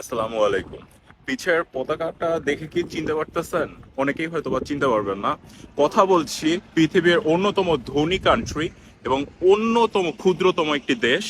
আসসালামু আলাইকুম। পিছের পতাকাটা দেখে কি চিনতে পারতেছেন? অনেকেই হয়তো বা চিনতে পারবেন না। কথা বলছি পৃথিবীর অন্যতম ধনী কান্ট্রি এবং অন্যতম ক্ষুদ্রতম একটি দেশ,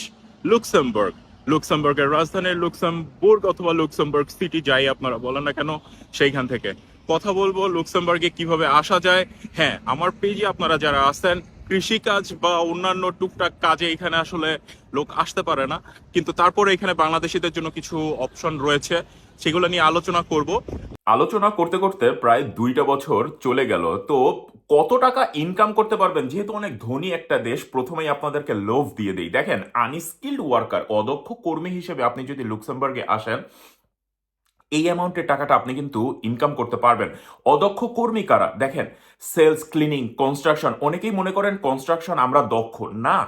লুক্সেমবার্গ। লুক্সেমবার্গের রাজধানী লুক্সেমবুর্গ অথবা লুক্সেমবার্গ সিটি, যাই আপনারা বলেন না কেন, সেইখান থেকে। কথা বলব লুক্সেমবার্গে কীভাবে আসা যায়? হ্যাঁ আমার পেজে আপনারা যারা আছেন কৃষিকাজ বা অন্যান্য টুকটাক কাজে এখানে আসলে লোক আসতে পারে না। কিন্তু তারপরে এখানে বাংলাদেশিদের জন্য কিছু অপশন রয়েছে, সেগুলো নিয়ে আলোচনা করব। আলোচনা করতে করতে প্রায় দুইটা বছর চলে গেল। তো কত টাকা ইনকাম করতে পারবেন? যেহেতু অনেক ধনী একটা দেশ, প্রথমেই আপনাদেরকে লোভ দিয়ে দেই। দেখেন আনস্কিল্ড ওয়ার্কার অদক্ষ কর্মী হিসেবে আপনি যদি লুক্সেমবার্গে আসেন এই অ্যামাউন্টের টাকাটা আপনি কিন্তু ইনকাম করতে পারবেন। অদক্ষ কর্মী কারা? দেখেন সেলস ক্লিনিং কনস্ট্রাকশন অনেকেই মনে করেন কনস্ট্রাকশন আমরা দক্ষ। না।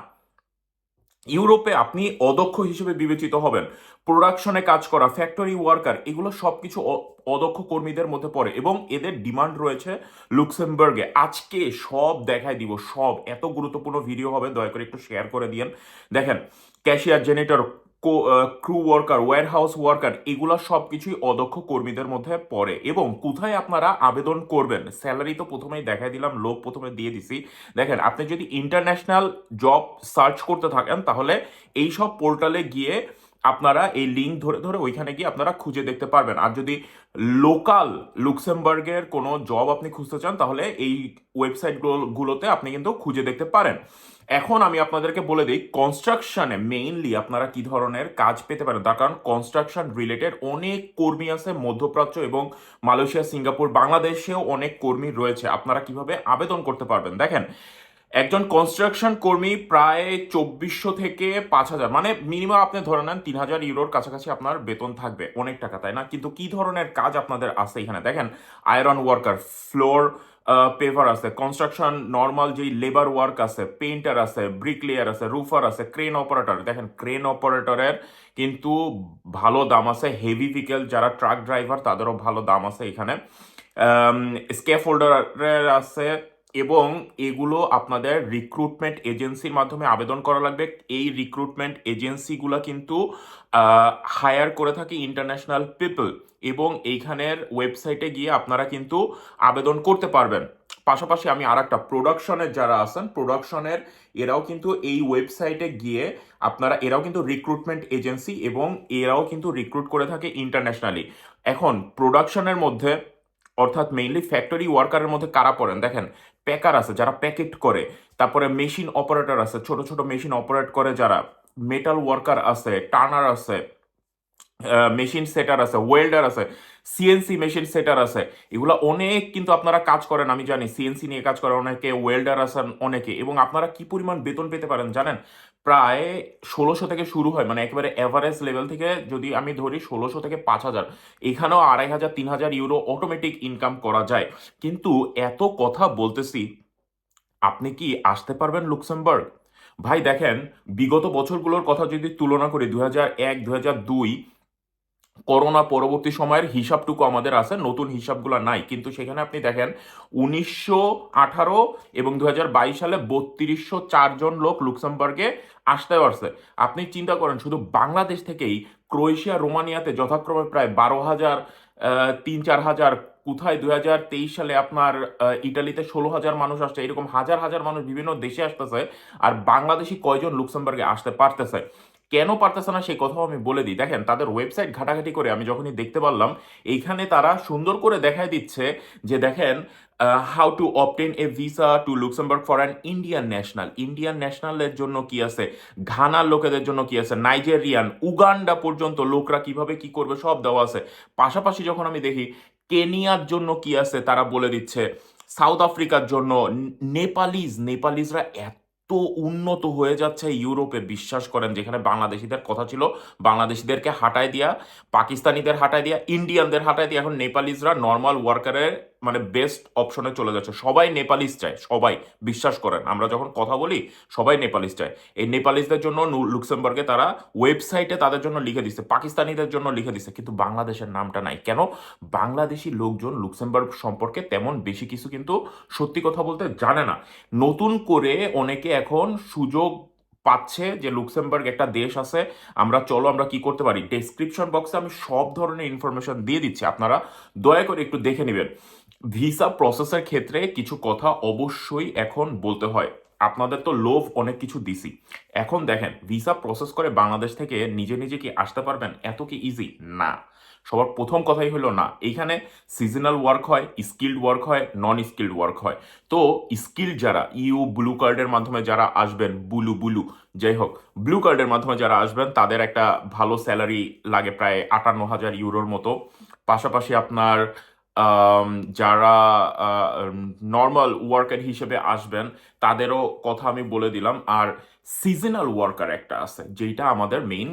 ইউরোপে আপনি অদক্ষ হিসেবে বিবেচিত হবেন। প্রোডাকশনে কাজ করা ফ্যাক্টরি ওয়ার্কার এগুলো সবকিছু অ- অদক্ষ কর্মীদের মধ্যে পড়ে এবং এদের ডিমান্ড রয়েছে লুক্সেমবার্গে। আজকে সব দেখাই দিব, সব। এত গুরুত্বপূর্ণ ভিডিও হবে, দয়া করে একটু শেয়ার করে দিয়েন। দেখেন cashier generator crew worker warehouse worker এগুলো সব কিছুই অদক্ষ কর্মীদের মধ্যে পড়ে। এবং কোথায় আপনারা আবেদন করবেন? স্যালারি তো প্রথমেই দেখাই দিলাম, লোক প্রথমে দিয়ে দিছি। দেখেন, আপনি যদি ইন্টারন্যাশনাল জব সার্চ করতে থাকেন, তাহলে এই সব পোর্টালে গিয়ে আপনারা এই লিঙ্ক ধরে ধরে ওইখানে গিয়ে আপনারা খুঁজে দেখতে পারবেন। আর যদি লোকাল লুক্সেমবার্গের কোনো জব আপনি খুঁজতে চান, তাহলে এই ওয়েবসাইট গুলোতে আপনি কিন্তু খুঁজে দেখতে পারেন। এখন আমি আপনাদেরকে বলে দিই কনস্ট্রাকশনে মেইনলি আপনারা কি ধরনের কাজ পেতে পারেন? তার কারণ কনস্ট্রাকশন রিলেটেড অনেক কর্মী আছে মধ্যপ্রাচ্য এবং মালয়েশিয়া, সিঙ্গাপুর, বাংলাদেশেও অনেক কর্মী রয়েছে। আপনারা কীভাবে আবেদন করতে পারবেন? দেখেন একজন কনস্ট্রাকশন কর্মী প্রায় চব্বিশশো থেকে পাঁচ হাজার মানে মিনিমাম আপনি ধরে নেন তিন হাজার ইউরোর কাছাকাছি আপনার বেতন থাকবে, অনেক টাকা, তাই না? কিন্তু কি ধরনের কাজ আপনাদের আছে এখানে? দেখেন আয়রন ওয়ার্কার ফ্লোর পেভার আছে কনস্ট্রাকশন নর্মাল যেই লেবার ওয়ার্ক আছে পেইন্টার আছে ব্রিকলেয়ার আছে রুফার আছে ক্রেন অপারেটর দেখেন ক্রেন অপারেটরের কিন্তু ভালো দাম আছে হেভি ভিকেল যারা ট্রাক ড্রাইভার তাদেরও ভালো দাম আছে এখানে। স্কেফ হোল্ডারের আছে এবং এগুলো আপনাদের রিক্রুটমেন্ট এজেন্সির মাধ্যমে আবেদন করা লাগবে। এই রিক্রুটমেন্ট এজেন্সিগুলো কিন্তু হায়ার করে থাকে ইন্টারন্যাশনাল পিপল এবং এইখানের ওয়েবসাইটে গিয়ে আপনারা কিন্তু আবেদন করতে পারবেন। পাশাপাশি আমি আর একটা প্রোডাকশনের যারা আছেন প্রোডাকশনের এরাও কিন্তু এই ওয়েবসাইটে গিয়ে আপনারা, এরাও কিন্তু রিক্রুটমেন্ট এজেন্সি এবং এরাও কিন্তু রিক্রুট করে থাকে ইন্টারন্যাশনালি এখন প্রোডাকশনের মধ্যে অর্থাৎ মেইনলি ফ্যাক্টরি ওয়ার্কারের মধ্যে কারা পড়েন? দেখেন প্যাকার আছে যারা প্যাকেট করে, তারপরে মেশিন অপারেটর আছে, ছোট ছোট মেশিন অপারেট করে যারা মেটাল ওয়ার্কার আছে টার্নার আছে মেশিন সেটার আছে ওয়েল্ডার আছে সিএনসি মেশিন সেটার আছে। এগুলো অনেক কিন্তু আপনারা কাজ করেন, আমি জানি। সিএনসি নিয়ে কাজ করেন অনেকে ওয়েল্ডার আছেন অনেকে। এবং আপনারা কি পরিমাণ বেতন পেতে পারেন জানেন? প্রায় ষোলোশো থেকে শুরু হয় মানে একেবারে এভারেজ লেভেল থেকে যদি আমি ধরি ষোলোশো থেকে পাঁচ হাজার, এখানেও আড়াই হাজার, তিন হাজার ইউরো অটোমেটিক ইনকাম করা যায়। কিন্তু এত কথা বলতেছি, আপনি কি আসতে পারবেন লুক্সেমবার্গ? ভাই দেখেন, বিগত বছরগুলোর কথা যদি তুলনা করি দু হাজার এক দু হাজার দুই করোনা পরবর্তী সময়ের হিসাবটুকু আমাদের আছে, নতুন হিসাবগুলো নাই। কিন্তু সেখানে আপনি দেখেন, উনিশশো আঠারো এবং দু হাজার বাইশ সালে বত্রিশশো চারজন লোক লুক্সেমবার্গে আসতে পারছে। আপনি চিন্তা করেন, শুধু বাংলাদেশ থেকেই ক্রোয়েশিয়া, রোমানিয়াতে যথাক্রমে প্রায় বারো হাজার তিন চার হাজার, কোথায় দুই হাজার তেইশ সালে আপনার ইটালিতে ষোলো হাজার মানুষ আসছে, এরকম হাজার হাজার মানুষ বিভিন্ন দেশে আসতেছে, আর বাংলাদেশি কয়জন লুক্সেমবার্গে আসতে পারতেছে? কেন পারতেছে না সেই কথাও আমি বলে দিই। দেখেন, তাদের ওয়েবসাইট ঘাটাঘাটি করে আমি যখনই দেখতে পারলাম, এইখানে তারা সুন্দর করে দেখায় দিচ্ছে যে দেখেন how to obtain a visa to Luxembourg for an Indian national Indian ন্যাশনালের জন্য কি আছে? ঘানার লোকেদের জন্য কি আছে? নাইজেরিয়ান উগান্ডা পর্যন্ত লোকরা কীভাবে কি করবে সব দেওয়া আছে। পাশাপাশি যখন আমি দেখি, কেনিয়ার জন্য কি আছে তারা বলে দিচ্ছে, সাউথ আফ্রিকার জন্য, নেপালিজ, নেপালিজরা এত উন্নত হয়ে যাচ্ছে ইউরোপে, বিশ্বাস করেন, যেখানে বাংলাদেশিদের কথা ছিল, বাংলাদেশিদেরকে হাঁটায় দিয়া, পাকিস্তানিদের হাঁটায় দিয়া, ইন্ডিয়ানদের হাঁটায় দিয়া, এখন নেপালিজরা নর্মাল ওয়ার্কারের মানে বেস্ট অপশনে চলে যাচ্ছে। সবাই নেপালিজ চায়, সবাই, বিশ্বাস করেন। আমরা যখন কথা বলি, সবাই নেপালিজ চায়। এই নেপালিজদের জন্য লুক্সেমবার্গে তারা ওয়েবসাইটে তাদের জন্য লিখে দিচ্ছে পাকিস্তানিদের জন্য লিখে দিচ্ছে কিন্তু বাংলাদেশের নামটা নাই। কেন? বাংলাদেশি লোকজন লুক্সেমবার্গ সম্পর্কে তেমন বেশি কিছু কিন্তু সত্যি কথা বলতে জানে না। নতুন করে অনেকে এখন সুযোগ পাচ্ছে যে লুক্সেমবার্গ একটা দেশ আছে, আমরা চলো আমরা কি করতে পারি? ডেসক্রিপশন বক্সে আমি সব ধরনের ইনফরমেশন দিয়ে দিচ্ছি। আপনারা দয়া করে একটু দেখে নেবেন। ভিসা প্রসেসের ক্ষেত্রে কিছু কথা অবশ্যই এখন বলতে হয়। আপনাদের তো লোভ অনেক কিছু দিছি। এখন দেখেন, ভিসা প্রসেস করে বাংলাদেশ থেকে নিজে নিজে কি আসতে পারবেন? এত কি ইজি না। সবার প্রথম কথাই হলো না। এইখানে সিজনাল ওয়ার্ক হয় স্কিল্ড ওয়ার্ক হয় নন স্কিল্ড ওয়ার্ক হয়। তো স্কিল্ড যারা ইউ ব্লু কার্ডের মাধ্যমে যারা আসবেন, বুলু বুলু, যাই হোক ব্লু কার্ডের মাধ্যমে যারা আসবেন, তাদের একটা ভালো স্যালারি লাগে প্রায় আটান্ন হাজার ইউরোর মতো। পাশাপাশি আপনার যারা নর্মাল ওয়ার্কার হিসেবে আসবেন, তাদেরও কথা আমি বলে দিলাম। আর সিজনাল ওয়ার্কার একটা আছে যেটা আমাদের মেইন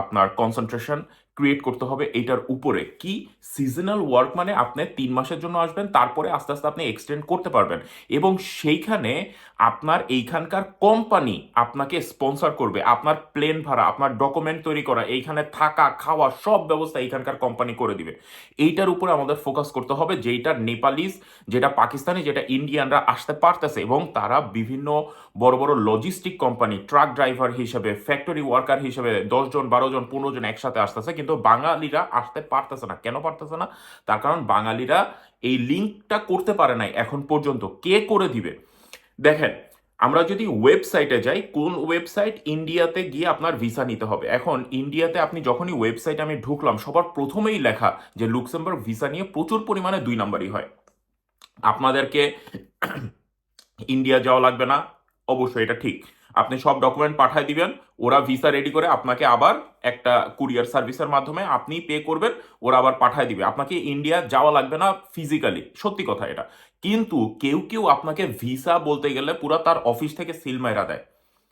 আপনার কনসেন্ট্রেশন ক্রিয়েট করতে হবে এইটার উপরে। কি? সিজনাল ওয়ার্ক মানে আপনি তিন মাসের জন্য আসবেন, তারপরে আস্তে আস্তে আপনি এক্সটেন্ড করতে পারবেন। এবং সেইখানে আপনার এইখানকার কোম্পানি আপনাকে স্পন্সর করবে। আপনার প্লেন ভাড়া, আপনার ডকুমেন্ট তৈরি করা, এইখানে থাকা, খাওয়া, সব ব্যবস্থা এইখানকার কোম্পানি করে দিবে। এইটার উপরে আমাদের ফোকাস করতে হবে যেটা নেপালিজ যেটা পাকিস্তানি, যেটা ইন্ডিয়ানরা আসতে পারতেছে এবং তারা বিভিন্ন বড় বড় লজিস্টিক কোম্পানি ট্রাক ড্রাইভার হিসেবে ফ্যাক্টরি ওয়ার্কার হিসেবে দশজন বারো জন পনেরো জন একসাথে আসতেছে। কিন্তু বাঙালিরা আসতে পারতেছে না। কেন পারতেছে না? তার কারণ বাঙালিরা এই লিঙ্কটা করতে পারে নাই এখন পর্যন্ত। কে করে দিবে? দেখেন, আমরা যদি ওয়েবসাইটে যাই, কোন ওয়েবসাইট ইন্ডিয়াতে গিয়ে আপনার ভিসা নিতে হবে? এখন ইন্ডিয়াতে আপনি যখনই ওয়েবসাইটে আমি ঢুকলাম, সবার প্রথমেই লেখা যে লুক্সেমবার্গ ভিসা নিয়ে প্রচুর পরিমাণে দুই নাম্বারই হয়। আপনাদেরকে ইন্ডিয়া যাওয়া লাগবে না। অবশ্যই এটা ঠিক। আপনি সব ডকুমেন্ট পাঠায় দিবেন, ওরা ভিসা রেডি করে আপনাকে আবার একটা কুরিয়ার সার্ভিসের মাধ্যমে আপনি পে করবেন, ওরা আবার পাঠায় দিবে। আপনাকে ইন্ডিয়া যাওয়া লাগবে না ফিজিক্যালি সত্যি কথা এটা। কিন্তু কেউ কেউ আপনাকে ভিসা বলতে গেলে পুরো তার অফিস থেকে সিল মাইরা দেয়।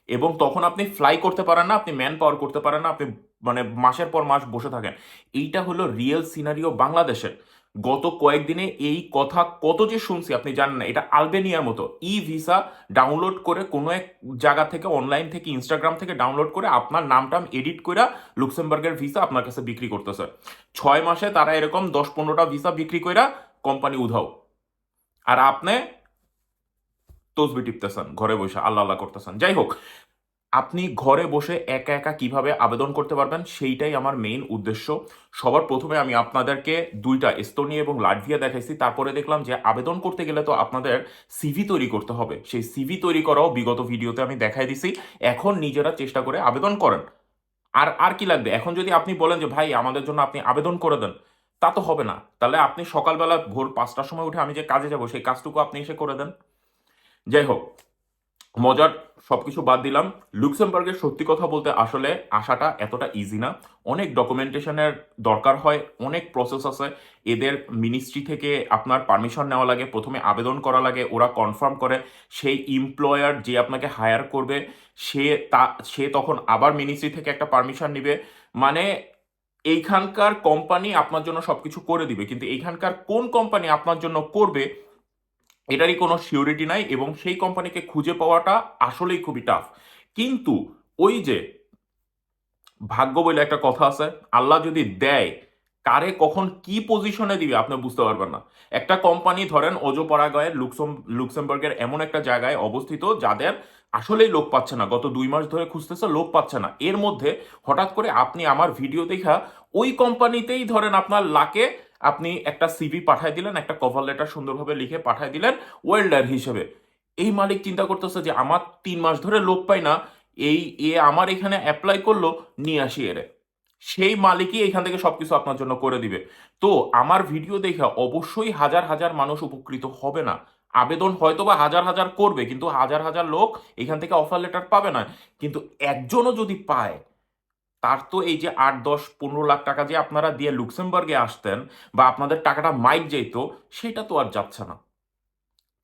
এবং তখন আপনি ফ্লাই করতে পারেন না, আপনি ম্যান পাওয়ার করতে পারেন না, আপনি মানে মাসের পর মাস বসে থাকেন। এইটা হলো রিয়েল সিনারিও বাংলাদেশের। গত কয়েকদিনে এই কথা কত যে শুনছি, আপনি জানেন না, এটা আলবেনিয়ার মতো। ই ভিসা ডাউনলোড করে কোনো এক জায়গা থেকে অনলাইন থেকে ইনস্টাগ্রাম থেকে ডাউনলোড করে আপনার নামটাম এডিট করে লুক্সেমবার্গের ভিসা আপনার কাছে বিক্রি করতেছে। ছয় মাসে তারা এরকম দশ পনেরোটা ভিসা বিক্রি করে কোম্পানি উধাও। আর আপনি তসবি টিপতেছেন, ঘরে বসে আল্লাহ আল্লাহ করতেছেন। যাই হোক আপনি ঘরে বসে একা একা কীভাবে আবেদন করতে পারবেন সেইটাই আমার মেইন উদ্দেশ্য। সবার প্রথমে আমি আপনাদেরকে দুইটা এস্তোনিয়া এবং লাটভিয়া দেখাইছি। তারপরে দেখলাম যে আবেদন করতে গেলে তো আপনাদের সিভি তৈরি করতে হবে। সেই সিভি তৈরি করাও বিগত ভিডিওতে আমি দেখাই দিছি। এখন নিজেরা চেষ্টা করে আবেদন করেন। আর আর কি লাগবে? এখন যদি আপনি বলেন যে, ভাই, আমাদের জন্য আপনি আবেদন করে দেন, তা তো হবে না। তাহলে আপনি সকালবেলা ভোর পাঁচটার সময় উঠে আমি যে কাজে যাব, সেই কাজটুকু আপনি এসে করে দেন। যাই হোক মজার সবকিছু বাদ দিলাম। লুক্সেমবার্গের সত্যি কথা বলতে আসলে আসাটা এতটা ইজি না। অনেক ডকুমেন্টেশনের দরকার হয়, অনেক প্রসেস আছে। এদের মিনিস্ট্রি থেকে আপনার পারমিশন নেওয়া লাগে, প্রথমে আবেদন করা লাগে, ওরা কনফার্ম করে। সেই এমপ্লয়ার যে আপনাকে হায়ার করবে, সে তা, সে তখন আবার মিনিস্ট্রি থেকে একটা পারমিশন নেবে। মানে এইখানকার কোম্পানি আপনার জন্য সবকিছু করে দিবে। কিন্তু এইখানকার কোন কোম্পানি আপনার জন্য করবে এটারই কোনো সিউরিটি নাই এবং সেই কোম্পানিকে খুঁজে পাওয়াটা আসলেই খুবই টাফ কিন্তু ওই যে ভাগ্য বলে একটা কথা আছে, আল্লাহ যদি দেয়, কারে কখন কি পজিশনে দিবে আপনি বুঝতে পারবেন না। একটা কোম্পানি ধরেন ওজোপাড়াগয়ের লুকসম, লুক্সেমবার্গের এমন একটা জায়গায় অবস্থিত যাদের আসলেই লোক পাচ্ছে না। গত দুই মাস ধরে খুঁজতেছে লোক পাচ্ছে না। এর মধ্যে হঠাৎ করে আপনি আমার ভিডিও দেখা ওই কোম্পানিতেই ধরেন আপনার লাকে আপনি একটা সিভি পাঠাই দিলেন, একটা কভার লেটার সুন্দরভাবে লিখে পাঠাই দিলেন ওয়েল্ডার হিসেবে। এই মালিক চিন্তা করতেছে যে, আমার তিন মাস ধরে লোক পাই না, এই এ আমার এখানে অ্যাপ্লাই করল, নিয়ে আসি এরে। সেই মালিকই এখান থেকে সবকিছু আপনার জন্য করে দিবে। তো আমার ভিডিও দেখে অবশ্যই হাজার হাজার মানুষ উপকৃত হবে না। আবেদন হয়তো বা হাজার হাজার করবে, কিন্তু হাজার হাজার লোক এখান থেকে অফার লেটার পাবে না। কিন্তু একজনও যদি পায় তার তো এই যে আট, দশ, পনেরো লাখ টাকা যে আপনারা দিয়ে লুক্সেমবার্গে আসতেন বা আপনাদের টাকাটা মাইক যেত, সেটা তো আর যাচ্ছে না।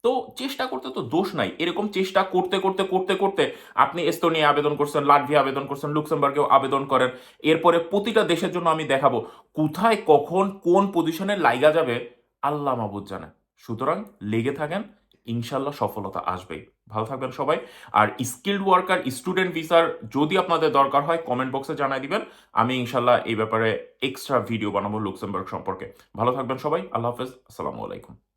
তো চেষ্টা করতে তো দোষ নাই। এরকম চেষ্টা করতে করতে করতে করতে আপনি এস্তোনিয়া আবেদন করছেন, লাটভিয়া আবেদন করছেন, লুক্সেমবার্গেও আবেদন করেন। এরপরে প্রতিটা দেশের জন্য আমি দেখাবো কোথায়, কখন, কোন পজিশনে লাইগা যাবে, আল্লাহ মাবুদ জানে। সুতরাং লেগে থাকেন ইনশাল্লাহ সফলতা আসবেই ভালো থাকবেন সবাই। আর স্কিল্ড ওয়ার্কার স্টুডেন্ট ভিসার যদি আপনাদের দরকার হয় কমেন্ট বক্সে জানাই দিবেন। আমি ইনশাল্লাহ এই ব্যাপারে এক্সট্রা ভিডিও বানাবো লুক্সেমবার্গ সম্পর্কে। ভালো থাকবেন সবাই। আল্লাহ হাফেজ। আসসালামু আলাইকুম।